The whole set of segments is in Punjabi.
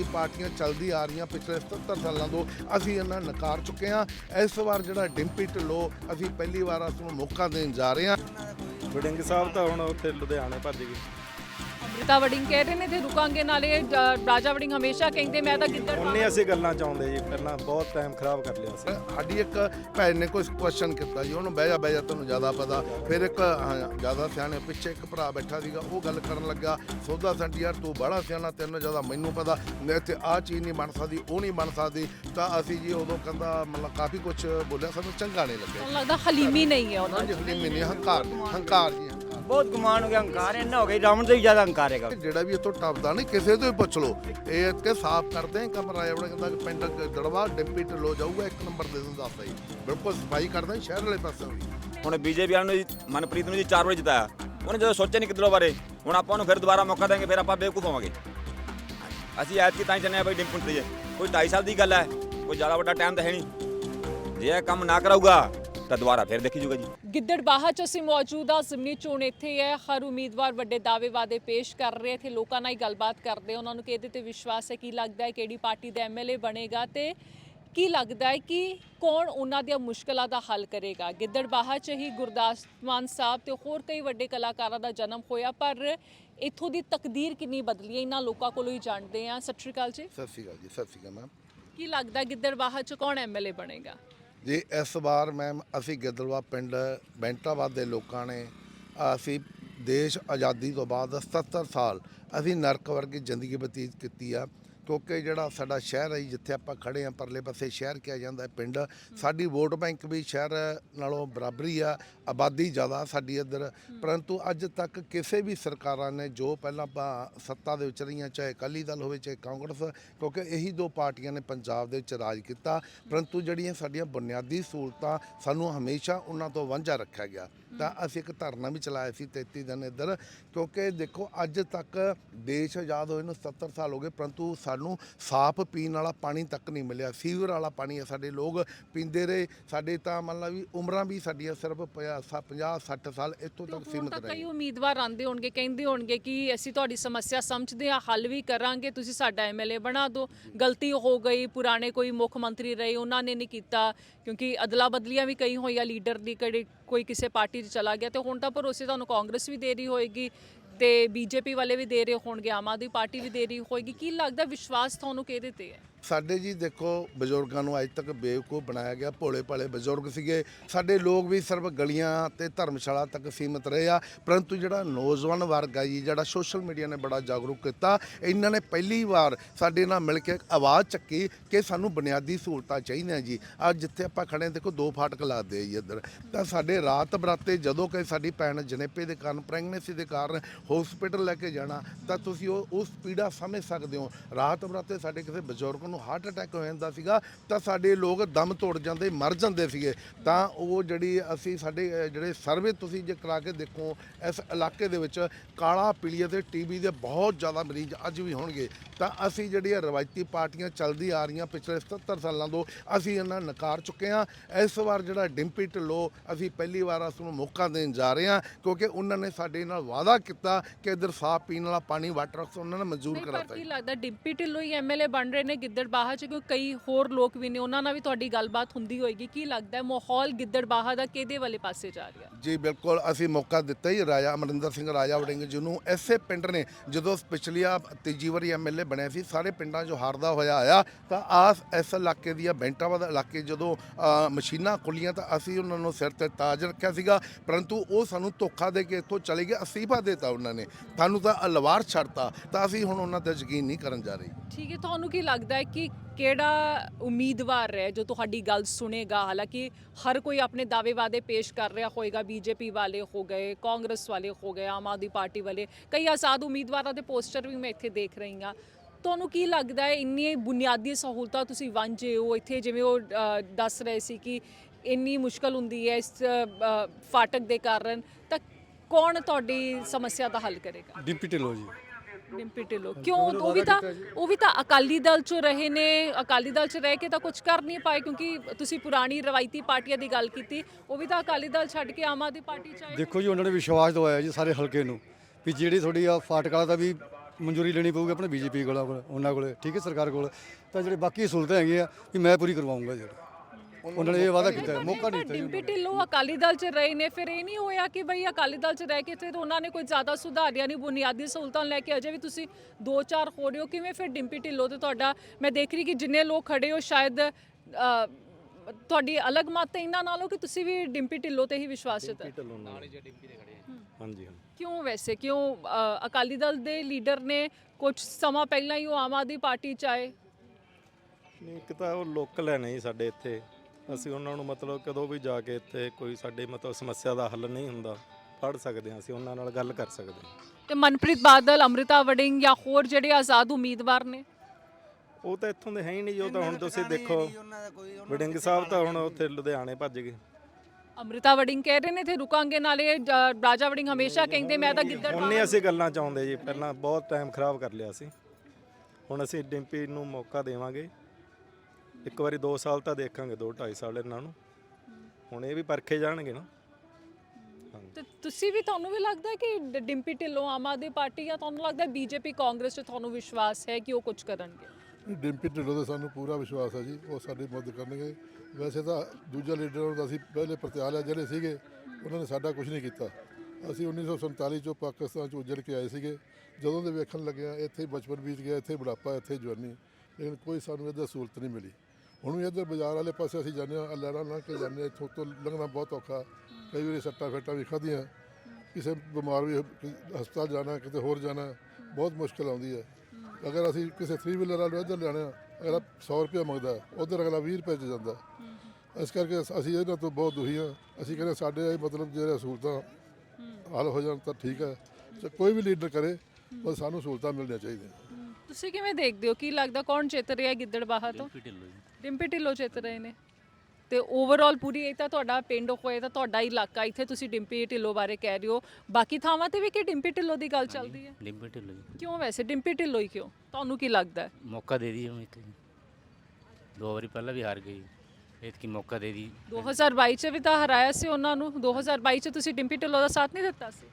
ਰਵਾਇਤੀ ਪਾਰਟੀਆਂ ਚੱਲਦੀ ਆ ਰਹੀਆਂ ਪਿਛਲੇ 77 ਸਾਲਾਂ ਤੋਂ। ਅਸੀਂ ਇਹਨਾਂ ਨਕਾਰ ਚੁੱਕੇ ਹਾਂ। ਇਸ ਵਾਰ ਜਿਹੜਾ ਡਿੰਪੀ ਢਿੱਲੋਂ ਅਸੀਂ ਪਹਿਲੀ ਵਾਰ ਉਸ ਨੂੰ ਮੌਕਾ ਦੇਣ ਜਾ ਰਹੇ ਹਾਂ। ਵੜਿੰਗ ਸਾਹਿਬ ਤਾਂ ਹੁਣ ਉੱਥੇ ਲੁਧਿਆਣੇ ਭੱਜ ਗਏ। ਅੰਮ੍ਰਿਤਾ ਵੜਿੰਗ ਕਹਿ ਰਹੇ ਨੇ ਤੇ ਰੁਕਾਂਗੇ ਨਾਲੇ ਰਾਜਾ ਵੜਿੰਗ ਹਮੇਸ਼ਾ ਕਹਿੰਦੇ ਮੈਂ ਤਾਂ ਗਿੱਦੜ ਨਹੀਂ ਅਸੀਂ ਗੱਲਾਂ ਚਾਹੁੰਦੇ ਜੀ ਪਹਿਲਾਂ ਬਹੁਤ ਟਾਈਮ ਖਰਾਬ ਕਰ ਲਿਆ ਸੀ। ਸਾਡੀ ਇੱਕ ਭੈਣ ਨੇ ਕੋਈ ਕੁਐਸਚਨ ਕੀਤਾ ਜੀ ਉਹਨੂੰ ਬਹਿ ਜਾ ਬਹਿ ਜਾ ਤੁਹਾਨੂੰ ਜ਼ਿਆਦਾ ਪਤਾ। ਫਿਰ ਇੱਕ ਹਾਂ, ਜ਼ਿਆਦਾ ਸਿਆਣੇ ਪਿੱਛੇ ਇੱਕ ਭਰਾ ਬੈਠਾ ਸੀਗਾ ਉਹ ਗੱਲ ਕਰਨ ਲੱਗਾ ਸੋਦਾ ਸੰਟ ਯਾਰ ਤੂੰ ਬੜਾ ਸਿਆਣਾ ਤੈਨੂੰ ਜ਼ਿਆਦਾ ਮੈਨੂੰ ਪਤਾ। ਮੈਂ ਇੱਥੇ ਆਹ ਚੀਜ਼ ਨਹੀਂ ਬਣ ਸਕਦੀ ਉਹ ਨਹੀਂ ਬਣ ਸਕਦੀ। ਤਾਂ ਅਸੀਂ ਜੀ ਉਦੋਂ ਕਹਿੰਦਾ ਮਤਲਬ ਕਾਫੀ ਕੁਝ ਬੋਲਿਆ ਸਾਨੂੰ ਚੰਗਾ ਨਹੀਂ ਲੱਗਿਆ। ਲੱਗਦਾ ਹਲੀਮੀ ਨਹੀਂ ਹੈ ਉਹਨਾਂ ਹਾਂਜੀ ਹਲੀਮੀ ਨਹੀਂ ਹੰਕਾਰ ਹੰਕਾਰ ਜੀ ਹੰਕਾਰ। ਬਹੁਤ ਗੁਮਾਨ ਹੋ ਗਿਆ ਹੰਕਾਰ ਇੰਨਾ ਹੋ ਗਿਆ ਰਾਵਣ ਤੋਂ ਵੀ ਜ਼ਿਆਦਾ ਹੰਕਾਰ ਹੈਗਾ। ਜਿਹੜਾ ਵੀ ਇੱਥੋਂ ਟੱਪਦਾ ਨਹੀਂ ਕਿਸੇ ਤੋਂ ਵੀ ਪੁੱਛ ਲਓ। ਇਹ ਕਿ ਸਾਫ਼ ਕਰਦੇ ਆ ਕੰਮ ਰਾਇਆ ਬੜਾ ਕਹਿੰਦਾ ਕਿ ਪਿੰਡ ਦੜਵਾ ਡਿੰਪੀ ਢਿੱਲੋਂ ਜਾਊਗਾ ਇੱਕ ਨੰਬਰ ਦੇ ਦਿੰਦਾ ਦੱਸਦਾ ਜੀ ਬਿਲਕੁਲ ਸਫ਼ਾਈ ਕਰਦਾ ਸ਼ਹਿਰ ਵਾਲੇ ਪਾਸੇ ਵੀ। ਹੁਣ ਬੀਜੇਪੀ ਵਾਲਿਆਂ ਨੂੰ ਮਨਪ੍ਰੀਤ ਨੂੰ ਜੀ ਚਾਰ ਵਾਰੀ ਜਿਤਾਇਆ। ਉਹਨੇ ਜਦੋਂ ਸੋਚਿਆ ਨਹੀਂ ਕਿੱਧਰੋਂ ਬਾਰੇ ਹੁਣ ਆਪਾਂ ਨੂੰ ਫਿਰ ਦੁਬਾਰਾ ਮੌਕਾ ਦੇਂਗੇ ਫਿਰ ਆਪਾਂ ਬੇਵਕੂਫ ਹੋਵਾਂਗੇ। ਅਸੀਂ ਐਤਕੀ ਤਾਂ ਹੀ ਚੱਲੇ ਆ ਬਈ ਡਿੰਪਲ ਤੇ ਕੋਈ 2.5 ਸਾਲ ਦੀ ਗੱਲ ਹੈ ਕੋਈ ਜ਼ਿਆਦਾ ਵੱਡਾ ਟਾਈਮ ਤਾਂ ਹੈ ਨਹੀਂ। ਜੇ ਇਹ ਕੰਮ ਨਾ ਕਰਾਊਗਾ ਤਾਂ ਦੁਬਾਰਾ ਫਿਰ ਦੇਖੀ ਜੂਗਾ ਜੀ। ਗਿੱਦੜ ਬਾਹਾ ਚ ਅਸੀਂ ਮੌਜੂਦ ਜ਼ਮਨੀ ਚੋਣ ਇੱਥੇ ਹੈ ਹਰ ਉਮੀਦਵਾਰ ਵੱਡੇ ਦਾਅਵੇ ਵਾਦੇ ਪੇਸ਼ ਕਰ ਰਹੇ ਇੱਥੇ। ਲੋਕਾਂ ਨਾਲ ਹੀ ਗੱਲਬਾਤ ਕਰਦੇ ਉਹਨਾਂ ਨੂੰ ਕਿਹਦੇ ਤੇ ਵਿਸ਼ਵਾਸ ਹੈ ਕੀ ਲੱਗਦਾ ਹੈ ਕਿਹੜੀ ਪਾਰਟੀ ਦਾ ਐਮਐਲਏ ਬਣੇਗਾ ਤੇ ਕੀ ਲੱਗਦਾ ਹੈ ਕਿ ਕੌਣ ਉਹਨਾਂ ਦੀਆਂ ਮੁਸ਼ਕਲਾਂ ਦਾ ਹੱਲ ਕਰੇਗਾ। ਗਿੱਦੜ ਬਾਹਾ ਚ ਹੀ ਗੁਰਦਾਸ ਮਾਨ ਸਾਹਿਬ ਤੇ ਹੋਰ ਕਈ ਵੱਡੇ ਕਲਾਕਾਰਾਂ ਦਾ ਜਨਮ ਹੋਇਆ ਪਰ ਇੱਥੋਂ ਦੀ ਤਕਦੀਰ ਕਿੰਨੀ ਬਦਲੀ ਹੈ? ਇਹਨਾਂ ਲੋਕਾਂ ਕੋਲੋਂ ਹੀ ਜਾਣਦੇ ਆ ਸਤਿ ਸ਼੍ਰੀ ਅਕਾਲ ਜੀ। ਸਤਿ ਸ਼੍ਰੀ ਅਕਾਲ ਜੀ ਸਤਿ ਸ਼੍ਰੀ ਅਕਾਲ ਮੈਮ। ਕੀ ਲੱਗਦਾ ਗਿੱਦੜ ਬਾਹਾ ਚ ਕੌਣ ਐਮਐਲਏ ਬਣੇਗਾ? ਜੀ ਇਸ ਵਾਰ ਮੈਮ ਅਸੀਂ ਗਿੱਦੜਵਾ ਪਿੰਡ ਬੈਂਟਾਬਾਦ ਦੇ ਲੋਕਾਂ ਨੇ, ਅਸੀਂ ਦੇਸ਼ ਆਜ਼ਾਦੀ ਤੋਂ ਬਾਅਦ 77 ਸਾਲ ਅਸੀਂ ਨਰਕ ਵਰਗੀ ਜ਼ਿੰਦਗੀ ਬਤੀਤ ਕੀਤੀ ਆ। ਕਿਉਂਕਿ ਜਿਹੜਾ ਸਾਡਾ ਸ਼ਹਿਰ ਹੈ ਜੀ, ਜਿੱਥੇ ਆਪਾਂ ਖੜੇ ਆ ਪਰਲੇ ਪਾਸੇ ਸ਼ਹਿਰ ਕਿਹਾ ਜਾਂਦਾ ਹੈ ਪਿੰਡ ਸਾਡੀ ਵੋਟ ਬੈਂਕ ਵੀ ਸ਼ਹਿਰ ਨਾਲੋਂ ਬਰਾਬਰੀ ਆ ਆਬਾਦੀ ਜ਼ਿਆਦਾ ਸਾਡੀ ਇੱਧਰ। ਪਰੰਤੂ ਅੱਜ ਤੱਕ ਕਿਸੇ ਵੀ ਸਰਕਾਰਾਂ ਨੇ ਜੋ ਪਹਿਲਾਂ ਆਪਾਂ ਸੱਤਾ ਦੇ ਵਿੱਚ ਰਹੀਆਂ ਚਾਹੇ ਅਕਾਲੀ ਦਲ ਹੋਵੇ ਚਾਹੇ ਕਾਂਗਰਸ ਕਿਉਂਕਿ ਇਹੀ ਦੋ ਪਾਰਟੀਆਂ ਨੇ ਪੰਜਾਬ ਦੇ ਵਿੱਚ ਰਾਜ ਕੀਤਾ। ਪਰੰਤੂ ਜਿਹੜੀਆਂ ਸਾਡੀਆਂ ਬੁਨਿਆਦੀ ਸਹੂਲਤਾਂ ਸਾਨੂੰ ਹਮੇਸ਼ਾ ਉਹਨਾਂ ਤੋਂ ਵਾਂਝਾ ਰੱਖਿਆ ਗਿਆ। ਤਾਂ ਅਸੀਂ ਇੱਕ ਧਰਨਾ ਵੀ ਚਲਾਇਆ ਸੀ 33 ਦਿਨ ਇੱਧਰ ਕਿਉਂਕਿ ਦੇਖੋ ਅੱਜ ਤੱਕ ਦੇਸ਼ ਆਜ਼ਾਦ ਹੋਏ ਨੂੰ 70 ਸਾਲ ਹੋ ਗਏ ਪਰੰਤੂ ਸਾਨੂੰ ਸਾਫ਼ ਪੀਣ ਵਾਲਾ ਪਾਣੀ ਤੱਕ ਨਹੀਂ ਮਿਲਿਆ। ਸੀਵਰ ਵਾਲਾ ਪਾਣੀ ਹੈ ਸਾਡੇ ਲੋਕ ਪੀਂਦੇ ਰਹੇ। ਸਾਡੇ ਤਾਂ ਮੰਨ ਲਾ ਵੀ ਉਮਰਾਂ ਵੀ ਸਾਡੀਆਂ ਸਿਰਫ 50 60 ਸਾਲ ਇੱਥੋਂ ਤੇ ਤੱਕ ਸੀਮਿਤ ਤਾਂ ਕਈ ਰਹੀ ਉਮੀਦਵਾਰ ਆਂਦੇ ਹੋਣਗੇ ਕਹਿੰਦੇ ਹੋਣਗੇ ਕਿ ਅਸੀਂ ਤੁਹਾਡੀ ਸਮੱਸਿਆ ਸਮਝਦੇ ਹਾਂ ਹੱਲ ਵੀ ਕਰਾਂਗੇ ਤੁਸੀਂ ਸਾਡਾ ਐਮਐਲਏ ਬਣਾ ਦਿਓ। ਗਲਤੀ ਹੋ ਗਈ ਪੁਰਾਣੇ ਕੋਈ ਮੁੱਖ ਮੰਤਰੀ ਰਹੇ ਉਹਨਾਂ ਨੇ ਨਹੀਂ ਕੀਤਾ ਕਿਉਂਕਿ ਅਦਲਾ ਬਦਲੀਆਂ ਵੀ ਕਈ ਹੋਈਆਂ ਲੀਡਰ ਦੀ ਕਿਹੜੀ ਕੋਈ ਕਿਸੇ ਪਾਰਟੀ 'ਚ ਚਲਾ ਗਿਆ ਤੇ ਹੁਣ ਤਾਂ ਭਰੋਸੇ ਤੁਹਾਨੂੰ ਕਾਂਗਰਸ ਵੀ ਦੇ ਰਹੀ ਹੋਏਗੀ ਤੇ ਬੀਜੇਪੀ ਵਾਲੇ ਵੀ ਦੇ ਰਹੇ ਹੋਣਗੇ, ਆਮ ਆਦਮੀ ਪਾਰਟੀ ਵੀ ਦੇ ਰਹੀ ਹੋਏਗੀ। ਕੀ ਲੱਗਦਾ ਵਿਸ਼ਵਾਸ ਤੁਹਾਨੂੰ ਕਿਹਦੇ ਤੇ ਹੈ? ਸਾਡੇ ਜੀ ਦੇਖੋ, ਬਜ਼ੁਰਗਾਂ ਨੂੰ ਅੱਜ ਤੱਕ ਬੇਵਕੂਫ ਬਣਾਇਆ ਗਿਆ, ਭੋਲੇ ਭਾਲੇ ਬਜ਼ੁਰਗ ਸੀਗੇ। ਸਾਡੇ ਲੋਕ ਵੀ ਸਿਰਫ ਗਲੀਆਂ ਤੇ ਧਰਮਸ਼ਾਲਾ ਤੱਕ ਸੀਮਿਤ ਰਹੇ ਆ। ਪਰੰਤੂ ਜਿਹੜਾ ਨੌਜਵਾਨ ਵਰਗ ਆ ਜੀ, ਜਿਹੜਾ ਸੋਸ਼ਲ ਮੀਡੀਆ ਨੇ ਬੜਾ ਜਾਗਰੂਕ ਕੀਤਾ, ਇਹਨਾਂ ਨੇ ਪਹਿਲੀ ਵਾਰ ਸਾਡੇ ਨਾਲ ਮਿਲ ਕੇ ਆਵਾਜ਼ ਚੱਕੀ ਕਿ ਸਾਨੂੰ ਬੁਨਿਆਦੀ ਸਹੂਲਤਾਂ ਚਾਹੀਦੀਆਂ ਜੀ। ਅੱਜ ਜਿੱਥੇ ਆਪਾਂ ਖੜੇ ਦੇਖੋ, ਦੋ ਫਾਟਕ ਲੱਗਦੇ ਆ ਜੀ ਇੱਧਰ। ਤਾਂ ਸਾਡੇ ਰਾਤ ਬਰਾਤੇ ਜਦੋਂ ਕਿ ਸਾਡੀ ਭੈਣ ਜਨੇਪੇ ਦੇ ਕਾਰਨ, ਪ੍ਰੈਗਨੈਂਸੀ ਦੇ ਕਾਰਨ ਹਸਪੀਟਲ ਲੈ ਕੇ ਜਾਣਾ, ਤਾਂ ਤੁਸੀਂ ਉਹ ਉਸ ਪੀੜਾ ਸਮਝ ਸਕਦੇ ਹੋ। ਰਾਤ ਬਰਾਤੇ ਸਾਡੇ ਕਿਸੇ ਬਜ਼ੁਰਗ ਨੂੰ ਹਾਰਟ ਅਟੈਕ ਹੋ ਜਾਂਦਾ ਸੀਗਾ ਤਾਂ ਸਾਡੇ ਲੋਕ ਦਮ ਤੋੜ ਜਾਂਦੇ ਮਰ ਜਾਂਦੇ ਸੀਗੇ। ਤਾਂ ਉਹ ਜਿਹੜੀ ਅਸੀਂ ਸਾਡੇ ਜਿਹੜੇ ਸਰਵੇ ਤੁਸੀਂ ਜੇ ਕਰਾ ਕੇ ਦੇਖੋ ਇਸ ਇਲਾਕੇ ਦੇ ਵਿੱਚ ਕਾਲਾ ਪੀਲੀਆ ਤੇ ਟੀਬੀ ਦੇ ਬਹੁਤ ਜ਼ਿਆਦਾ ਮਰੀਜ਼ ਅੱਜ ਵੀ ਹੋਣਗੇ। ਤਾਂ ਅਸੀਂ ਜਿਹੜੀਆਂ ਰਵਾਇਤੀ ਪਾਰਟੀਆਂ ਚੱਲਦੀ ਆ ਰਹੀਆਂ ਪਿਛਲੇ 77 ਸਾਲਾਂ ਤੋਂ ਅਸੀਂ ਇਹਨਾਂ ਨਕਾਰ ਚੁੱਕੇ ਹਾਂ। ਇਸ ਵਾਰ ਜਿਹੜਾ ਡਿੰਪੀ ਢਿੱਲੋਂ ਅਸੀਂ ਪਹਿਲੀ ਵਾਰ ਉਸ ਨੂੰ ਮੌਕਾ ਦੇਣ ਜਾ ਰਹੇ ਹਾਂ ਕਿਉਂਕਿ ਉਹਨਾਂ ਨੇ ਸਾਡੇ ਨਾਲ ਵਾਅਦਾ ਕੀਤਾ ਕਿ ਇੱਧਰ ਸਾਫ਼ ਪੀਣ ਵਾਲਾ ਪਾਣੀ ਵਾਟਰ ਵਰਕਸ ਉਹਨਾਂ ਨੇ ਮਨਜ਼ੂਰ ਨਹੀਂ ਪਰ ਕਰਾਤਾ ਕੀ ਲੱਗਦਾ ਡਿੰਪੀ ਢਿੱਲੋਂ ਹੀ ਐਮਐਲਏ ਬਣ ਰਹੇ ਨੇ ਗਿੱਦੜ ਬਾਹਾ ਚ ਕਿਉਂਕਿ ਕਈ ਹੋਰ ਲੋਕ ਵੀ ਨੇ ਉਹਨਾਂ ਨਾਲ ਵੀ ਤੁਹਾਡੀ ਗੱਲਬਾਤ ਹੁੰਦੀ ਹੋਏਗੀ। ਕੀ ਲੱਗਦਾ ਹੈ ਮਾਹੌਲ ਗਿੱਦੜ ਬਾਹਾ ਦਾ ਕਿਹਦੇ ਵਾਲੇ ਪਾਸੇ ਜਾ ਰਿਹਾ ਜੀ ਬਿਲਕੁਲ ਅਸੀਂ ਮੌਕਾ ਦਿੱਤਾ ਹੀ ਰਾਜਾ ਅਮਰਿੰਦਰ ਸਿੰਘ ਰਾਜਾ ਵੜਿੰਗ ਜੀ ਨੂੰ। ਐਸੇ ਪਿੰਡ ਨੇ ਜਦੋਂ ਪਿਛਲੀ ਆ ਤੀਜੀ ਵਾਰੀ ਐਮਐਲਏ ਬਣਿਆ ਸੀ ਸਾਰੇ ਪਿੰਡਾਂ 'ਚੋਂ ਹਾਰਦਾ ਹੋਇਆ ਆਇਆ ਤਾਂ ਆਸ ਇਸ ਇਲਾਕੇ ਦੀਆਂ ਬੈਂਟਾਵਾਦ ਇਲਾਕੇ ਜਦੋਂ ਅ, ਮਸ਼ੀਨਾਂ ਖੁੱਲੀਆਂ ਤਾਂ ਅਸੀਂ ਉਹਨਾਂ ਨੂੰ ਸਿਰ ਤੇ ਤਾਜ ਰੱਖਿਆ ਸੀਗਾ। ਪਰੰਤੂ ਉਹ ਸਾਨੂੰ ਧੋਖਾ ਦੇ ਕੇ ਇੱਥੋਂ ਚਲੇ ਗਏ ਅਸਤੀਫਾ ਦੇਤਾ ਉਹਨਾਂ ਨੇ। ਸਾਨੂੰ ਤਾਂ ਅਲਵਾਰ ਛੱਡਤਾ ਤਾਂ ਅਸੀਂ ਹੁਣ ਉਹਨਾਂ ਤੇ ਯਕੀਨ ਨਹੀਂ ਕਰਨ ਜਾ ਰਹੇ। ਠੀਕ ਹੈ ਤੁਹਾਨੂੰ ਕੀ ਲੱਗਦਾ ਹੈ ਕਿ ਕਿਹੜਾ ਉਮੀਦਵਾਰ ਹੈ ਜੋ ਤੁਹਾਡੀ ਗੱਲ ਸੁਨੇਗਾ ਹਾਲਾਂਕਿ ਹਰ ਕੋਈ ਆਪਣੇ ਦਾਅਵੇ ਵਾਦੇ ਪੇਸ਼ ਕਰ ਰਿਹਾ ਹੋਏਗਾ ਬੀਜੇਪੀ ਵਾਲੇ ਹੋ ਗਏ ਕਾਂਗਰਸ ਵਾਲੇ ਹੋ ਗਏ ਆਮ ਆਦਮੀ ਪਾਰਟੀ ਵਾਲੇ ਕਈ ਆਜ਼ਾਦ ਉਮੀਦਵਾਰਾਂ ਦੇ ਪੋਸਟਰ ਵੀ ਮੈਂ ਇੱਥੇ ਦੇਖ ਰਹੀ ਹਾਂ। ਤੁਹਾਨੂੰ ਕੀ ਲੱਗਦਾ ਹੈ ਇੰਨੀ ਬੁਨਿਆਦੀ ਸਹੂਲਤਾਂ ਤੁਸੀਂ ਵਾਂਝੇ ਹੋ? ਇੱਥੇ ਜਿਵੇਂ ਉਹ ਅ, ਦੱਸ ਰਹੇ ਸੀ ਕਿ ਇੰਨੀ ਮੁਸ਼ਕਲ ਹੁੰਦੀ ਹੈ ਇਸ ਅ, ਫਾਟਕ ਦੇ ਕਾਰਨ ਤਾਂ ਕੌਣ ਤੁਹਾਡੀ ਸਮੱਸਿਆ ਦਾ ਹੱਲ ਕਰੇਗਾ? ਡਿੰਪੀ ਢਿੱਲੋਂ ਜੀ। ਡਿੰਪੀ ਢਿੱਲੋਂ। ਕਿਉਂ? ਉਹ ਵੀ ਤਾਂ ਉਹ ਵੀ ਤਾਂ ਅਕਾਲੀ ਦਲ ਚੋਂ ਰਹੇ ਨੇ ਅਕਾਲੀ ਦਲ ਚ ਰਹਿ ਕੇ ਤਾਂ ਕੁਝ ਕਰ ਨਹੀਂ ਪਾਏ ਕਿਉਂਕਿ ਤੁਸੀਂ ਪੁਰਾਣੀ ਰਵਾਇਤੀ ਪਾਰਟੀਆਂ ਦੀ ਗੱਲ ਕੀਤੀ ਉਹ ਵੀ ਤਾਂ ਅਕਾਲੀ ਦਲ ਛੱਡ ਕੇ ਆਮ ਆਦਮੀ ਪਾਰਟੀ ਚ ਆਏ ਦੇਖੋ ਜੀ ਉਹਨਾਂ ਨੇ ਵਿਸ਼ਵਾਸ ਦਵਾਇਆ ਜੀ ਸਾਰੇ ਹਲਕੇ ਨੂੰ ਵੀ ਜਿਹੜੀ ਤੁਹਾਡੀ ਆ ਫਾਟਕਾਂ ਦਾ ਵੀ ਮਨਜ਼ੂਰੀ ਲੈਣੀ ਪਊਗੀ ਆਪਣੇ ਬੀਜੇਪੀ ਕੋਲ ਉਹਨਾਂ ਕੋਲੇ ਠੀਕ ਹੈ ਸਰਕਾਰ ਕੋਲ। ਤਾਂ ਜਿਹੜੇ ਬਾਕੀ ਸਹੂਲਤਾਂ ਹੈਗੀਆਂ ਵੀ ਮੈਂ ਪੂਰੀ ਕਰਵਾਉਂਗਾ ਜੀ। ਉਹਨਾਂ ਨੇ ਇਹ ਵਾਅਦਾ ਕੀਤਾ ਹੈ, ਮੌਕਾ ਨਹੀਂ ਦਿੱਤਾ ਜੀ ਡਿੰਪੀ ਉਹਨਾਂ ਨੇ। ਢਿੱਲੋਂ ਅਕਾਲੀ ਦਲ 'ਚ ਰਹੇ ਨੇ ਫਿਰ ਇਹ ਨਹੀਂ ਹੋਇਆ ਕਿ ਬਈ ਅਕਾਲੀ ਦਲ 'ਚ ਰਹਿ ਕੇ ਤੇ ਉਹਨਾਂ ਨੇ ਕੋਈ ਜ਼ਿਆਦਾ ਸੁਧਾਰਿਆ ਨਹੀਂ ਬੁਨਿਆਦੀ ਸਹੂਲਤਾਂ ਲੈ ਕੇ ਅਜੇ ਵੀ ਤੁਸੀਂ ਦੋ ਚਾਰ ਹੋ ਰਹੇ ਹੋ ਕਿਵੇਂ ਫਿਰ ਡਿੰਪੀ ਢਿੱਲੋਂ ਤੇ ਤੁਹਾਡਾ ਮੈਂ ਦੇਖ ਰਹੀ ਕਿ ਜਿੰਨੇ ਲੋਕ ਖੜੇ ਹੋ ਸ਼ਾਇਦ ਅ, ਤੁਹਾਡੀ ਅਲੱਗ ਮਤ ਹੈ ਇਹਨਾਂ ਨਾਲੋਂ ਕਿ ਤੁਸੀਂ ਵੀ ਡਿੰਪੀ ਢਿੱਲੋਂ ਤੇ ਹੀ ਵਿਸ਼ਵਾਸਿਤ ਹੈ? ਢਿੱਲੋਂ ਨਾਲ ਹਾਂਜੀ ਹਾਂ ਕਿਉਂ ਵੈਸੇ? ਕਿਉਂ ਅ, ਅਕਾਲੀ ਦਲ ਦੇ ਲੀਡਰ ਨੇ ਕੁਝ ਸਮਾਂ ਪਹਿਲਾਂ ਹੀ ਉਹ ਆਮ ਆਦਮੀ ਪਾਰਟੀ ਚ ਆਏ? ਨਹੀਂ ਇੱਕ ਤਾਂ ਉਹ ਲੋਕਲ ਹੈ ਨਹੀਂ ਸਾਡੇ ਇੱਥੇ। ਅਸੀਂ ਉਹਨਾਂ ਨੂੰ ਮਤਲਬ ਕਦੋਂ ਵੀ ਜਾ ਕੇ ਇੱਥੇ ਕੋਈ ਸਾਡੇ ਮਤਲਬ ਸਮੱਸਿਆ ਦਾ ਹੱਲ ਨਹੀਂ ਹੁੰਦਾ ਪੜ ਸਕਦੇ ਹਾਂ ਅਸੀਂ ਉਹਨਾਂ ਨਾਲ ਗੱਲ ਕਰ ਸਕਦੇ ਹਾਂ। ਤੇ ਮਨਪ੍ਰੀਤ ਬਾਦਲ ਅੰਮ੍ਰਿਤਾ ਵੜਿੰਗ ਜਾਂ ਹੋਰ ਜਿਹੜੇ ਆਜ਼ਾਦ ਉਮੀਦਵਾਰ ਨੇ? ਉਹ ਤਾਂ ਇੱਥੋਂ ਦੇ ਹੈ ਹੀ ਨਹੀਂ ਜੀ, ਤਾਂ ਹੁਣ ਤੁਸੀਂ ਦੇਖੋ ਵਡਿੰਗ ਸਾਹਿਬ ਤਾਂ ਹੁਣ ਉੱਥੇ ਲੁਧਿਆਣੇ ਭੱਜ ਗਏ। ਅੰਮ੍ਰਿਤਾ ਵੜਿੰਗ ਕਹਿ ਰਹੇ ਨੇ ਤੇ ਰੁਕਾਂਗੇ ਨਾਲੇ ਜ- ਰਾਜਾ ਵੜਿੰਗ ਹਮੇਸ਼ਾ ਕਹਿੰਦੇ ਮੈਂ ਤਾਂ ਗਿੱਦੜ ਹੁਣ ਨਹੀਂ ਅਸੀਂ ਗੱਲਾਂ ਚਾਹੁੰਦੇ ਜੀ ਪਹਿਲਾਂ ਬਹੁਤ ਟਾਈਮ ਖਰਾਬ ਕਰ ਲਿਆ ਸੀ। ਹੁਣ ਅਸੀਂ ਡਿੰਪੀ ਨੂੰ ਮੌਕਾ ਦੇਵਾਂਗੇ। ਇੱਕ ਵਾਰੀ 2 ਸਾਲ ਤਾਂ ਦੇਖਾਂਗੇ 2 2.5 ਸਾਲ ਇਹਨਾਂ ਨੂੰ। ਹੁਣ ਇਹ ਵੀ ਪਰਖੇ ਜਾਣਗੇ ਨਾ। ਤੇ ਤੁਸੀਂ ਵੀ ਤੁਹਾਨੂੰ ਵੀ ਲੱਗਦਾ ਕਿ ਡ- ਡਿੰਪੀ ਢਿੱਲੋਂ ਆਮ ਆਦਮੀ ਪਾਰਟੀ ਜਾਂ ਤੁਹਾਨੂੰ ਲੱਗਦਾ ਬੀਜੇਪੀ ਕਾਂਗਰਸ 'ਚ ਤੁਹਾਨੂੰ ਵਿਸ਼ਵਾਸ ਹੈ ਕਿ ਉਹ ਕੁਝ ਕਰਨਗੇ? ਡਿੰਪੀ ਢਿੱਲੋਂ ਤੇ ਸਾਨੂੰ ਪੂਰਾ ਵਿਸ਼ਵਾਸ ਹੈ ਜੀ। ਉਹ ਸਾਡੀ ਮਦਦ ਕਰਨਗੇ। ਵੈਸੇ ਤਾਂ ਦੂਜਾ ਲੀਡਰ ਦਾ ਅਸੀਂ ਪਹਿਲੇ ਪ੍ਰਤਿਆਲਾ ਜਿਹੜੇ ਸੀਗੇ ਉਹਨਾਂ ਨੇ ਸਾਡਾ ਕੁਝ ਨਹੀਂ ਕੀਤਾ। ਅਸੀਂ 1947 ਚੋਂ ਪਾਕਿਸਤਾਨ ਚ ਉੱਜੜ ਕੇ ਆਏ ਸੀਗੇ। ਜਦੋਂ ਦੇ ਵੇਖਣ ਲੱਗਿਆ ਇੱਥੇ ਹੀ ਬਚਪਨ ਬੀਤ ਗਿਆ ਇੱਥੇ ਬੁਢਾਪਾ ਇੱਥੇ ਜਵਾਨੀ। ਲੇਕਿਨ ਕੋਈ ਸਾਨੂੰ ਇੱਧਰ ਸਹੂਲਤ ਨਹੀਂ ਮਿਲੀ। ਹੁਣ ਵੀ ਇੱਧਰ ਬਾਜ਼ਾਰ ਵਾਲੇ ਪਾਸੇ ਅਸੀਂ ਜਾਂਦੇ ਹਾਂ ਲੈਣਾ ਲੰਘ ਕੇ ਜਾਂਦੇ ਹਾਂ ਇੱਥੋਂ ਤੋਂ ਲੰਘਣਾ ਬਹੁਤ ਔਖਾ। ਕਈ ਵਾਰੀ ਸੱਟਾਂ ਫੇਟਾਂ ਵੀ ਖਾਧੀਆਂ। ਕਿਸੇ ਬਿਮਾਰ ਵੀ ਹਸਪਤਾਲ ਜਾਣਾ ਕਿਤੇ ਹੋਰ ਜਾਣਾ ਬਹੁਤ ਮੁਸ਼ਕਲ ਆਉਂਦੀ ਹੈ। ਅਗਰ ਅਸੀਂ ਕਿਸੇ 3 ਵੀਲਰ ਵਾਲੇ ਇੱਧਰ ਲਿਆਣਾ ਅਗਲਾ 100 ਰੁਪਏ ਮੰਗਦਾ ਉਧਰ ਅਗਲਾ 20 ਰੁਪਏ ਚ ਜਾਂਦਾ ਇਸ ਕਰਕੇ ਅਸ- ਇਹਨਾਂ ਤੋਂ ਬਹੁਤ ਦੁਖੀ ਹਾਂ। ਅਸੀਂ ਕਹਿੰਦੇ ਸਾਡੇ ਮਤਲਬ ਜਿਹੜੇ ਸਹੂਲਤਾਂ ਹੱਲ ਹੋ ਜਾਣ ਤਾਂ ਠੀਕ ਹੈ। ਤੇ ਕੋਈ ਵੀ ਲੀਡਰ ਕਰੇ ਪਰ ਸਾਨੂੰ ਸਹੂਲਤਾਂ ਮਿਲਣੀਆਂ ਚਾਹੀਦੀਆਂ। ਤੁਸੀਂ ਕਿਵੇਂ ਦੇਖਦੇ ਹੋ? ਕੀ ਲੱਗਦਾ ਕੌਣ ਜਿੱਤ ਰਿਹਾ ਗਿੱਦੜਬਾਹਾ ਤੋਂ? ਡਿੰਪੀ ਢਿੱਲੋਂ ਜਿੱਤ ਰਹੇ ਨੇ। ਤੇ ਓਵਰਆਲ ਪੂਰੀ ਇਹ ਤਾਂ ਤੁਹਾਡਾ ਪਿੰਡ ਹੋਏ ਤਾਂ ਤੁਹਾਡਾ ਇਲਾਕਾ ਇੱਥੇ ਤੁਸੀਂ ਡਿੰਪੀ ਢਿੱਲੋਂ ਬਾਰੇ ਕਹਿ ਰਹੇ ਹੋ। ਬਾਕੀ ਥਾਵਾਂ ਤੇ ਵੀ ਕਿ ਡਿੰਪੀ ਢਿੱਲੋਂ ਦੀ ਗੱਲ ਚੱਲਦੀ ਹੈ? ਡਿੰਪੀ ਢਿੱਲੋਂ ਜੀ। ਕਿਉਂ ਵੈਸੇ? ਡਿੰਪੀ ਢਿੱਲੋਂ ਹੀ ਕਿਉਂ? ਤੁਹਾਨੂੰ ਕੀ ਲੱਗਦਾ ਹੈ? ਮੌਕਾ ਦੇ ਦੀ ਹੁਣ ਇੱਥੇ। ਦੋ ਵਾਰੀ ਪਹਿਲਾਂ ਵੀ ਹਾਰ ਗਈ ਇਤਕੀ ਮੌਕਾ ਦੇ ਦੀ। 2022 ਚ ਵੀ ਤਾਂ ਹਰਾਇਆ ਸੀ ਉਹਨਾਂ ਨੂੰ। 2022 ਚ ਤੁਸੀਂ ਡਿੰਪੀ ਢਿੱਲੋਂ ਦਾ ਸਾਥ ਨਹੀਂ ਦਿੱਤਾ ਸੀ?